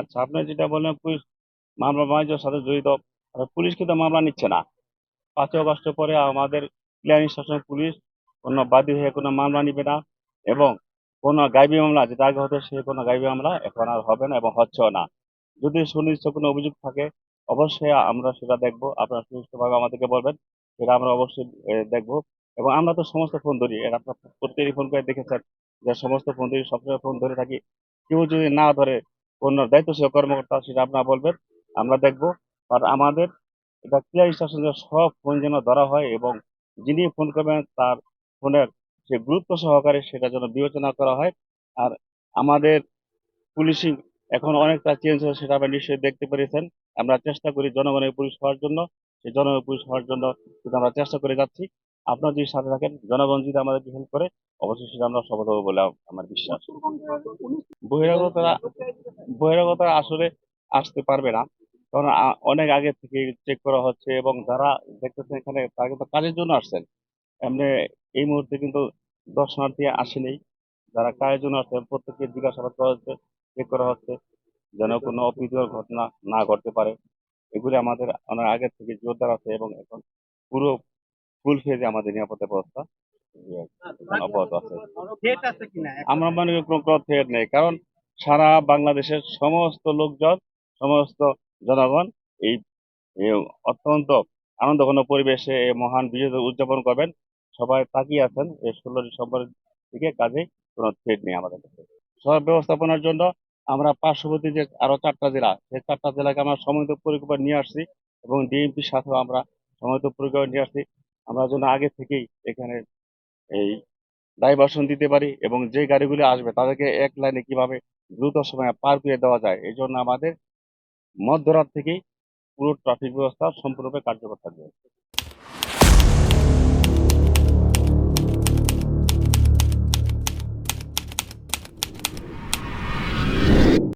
আচ্ছা আপনি যেটা বললেন পুলিশ মামলা বাণিজ্যের সাথে জড়িত পুলিশ কিন্তু মামলা নিচ্ছে না। পাঁচই অগস্ট পরে আমাদের ক্লিয়ারিং স্টেশন পুলিশ কোনো বাদী হয়ে কোনো মামলা নিবে না এবং কোনো গাইবী মামলা, যেটা আগে হতো সে কোনো গাইবী মামলা এখন আর হবে না এবং হচ্ছেও না। যদি সুনির্দিষ্ট কোনো অভিযোগ থাকে, অবশ্যই আমরা সেটা দেখব। আপনারা সুনির্দিষ্টভাবে আমাদেরকে বলবেন, সেটা আমরা অবশ্যই দেখব। এবং আমরা তো সমস্ত ফোন ধরি আপনার প্রত্যেকই ফোন করে দেখেছেন যে সমস্ত ফোন ধরি, সবসময় ফোন ধরে থাকি। কেউ যদি না ধরে কোন দায়িত্বশীল কর্মকর্তা সেটা আপনারা বলবেন, আমরা দেখব। আর আমাদের এটা ক্লিয়ার স্টেশন সব ফোন যেন ধরা হয় এবং যিনি ফোন করবেন তার ফোনের যে গুরুত্ব সহকারে সেটা যেন বিবেচনা করা হয়। আর আমাদের পুলিশিং এখন অনেকটা চেঞ্জ হয়েছে, সেটা আমরা নিশ্চয়ই দেখতে পেরেছেন। আমরা চেষ্টা করি জনগণের পুলিশ হওয়ার জন্য, সেই জনগণের পুলিশ হওয়ার জন্য আমরা চেষ্টা করে যাচ্ছি। আপনারা যদি সাথে থাকেন, জনগণ যদি আমাদেরকে হেল্প করে সেটা আমরা সফল হব বলে আমার বিশ্বাস। বহিরাগতরা বহিরাগতরা আসলে আসতে পারবে না। কারণ অনেক আগে থেকে চেক করা হচ্ছে এবং যারা দেখতেছেন এখানে, তারা কিন্তু কাজের জন্য আসছেন। এমনি এই মুহূর্তে কিন্তু দর্শনার্থী আসেনি। যারা কাজের জন্য আসছেন, প্রত্যেককে জিজ্ঞাসাবাদ করা হচ্ছে চেক করা হচ্ছে, যেন কোনো অপ্রীতিকর ঘটনা না ঘটতে পারে। এগুলি আমাদের অনেক আগে থেকে জোরদার আছে এবং এখন পুরো ফুল ফেজে আমাদের নিরাপত্তা ব্যবস্থা। অব্যাহত আছে। ডেট আছে কিনা? আমরা মনে করি কোনো থ্রেট নেই কারণ সারা বাংলাদেশের সমস্ত লোকজন সমস্ত জনগণ এই এই অত্যন্ত আনন্দঘন পরিবেশে এই মহান বিজয় উদযাপন করবেন। সবাই তাকিয়ে আছেন এই ষোলো ডিসেম্বরের দিকে কাজে কোনো থ্রেট নেই আমাদের কাছে। সব ব্যবস্থাপনার জন্য আমরা পার্শ্ববর্তী যে আরও চারটা জেলা সেই চারটা জেলাকে আমরা সমন্বিত পরিকল্পনা নিয়ে আসছি এবং ডিএমপির সাথেও আমরা সমন্বিত পরিকল্পনা নিয়ে আসছি। আমরা যেন আগে থেকেই এখানে এই ডাইভারশন দিতে পারি এবং যে গাড়িগুলি আসবে তাদেরকে এক লাইনে কীভাবে দ্রুত সময়ে পার করে দেওয়া যায়, এই জন্য আমাদের মধ্যরাত থেকেই পুরো ট্রাফিক ব্যবস্থা সম্পূর্ণরূপে কার্যকর থাকবে।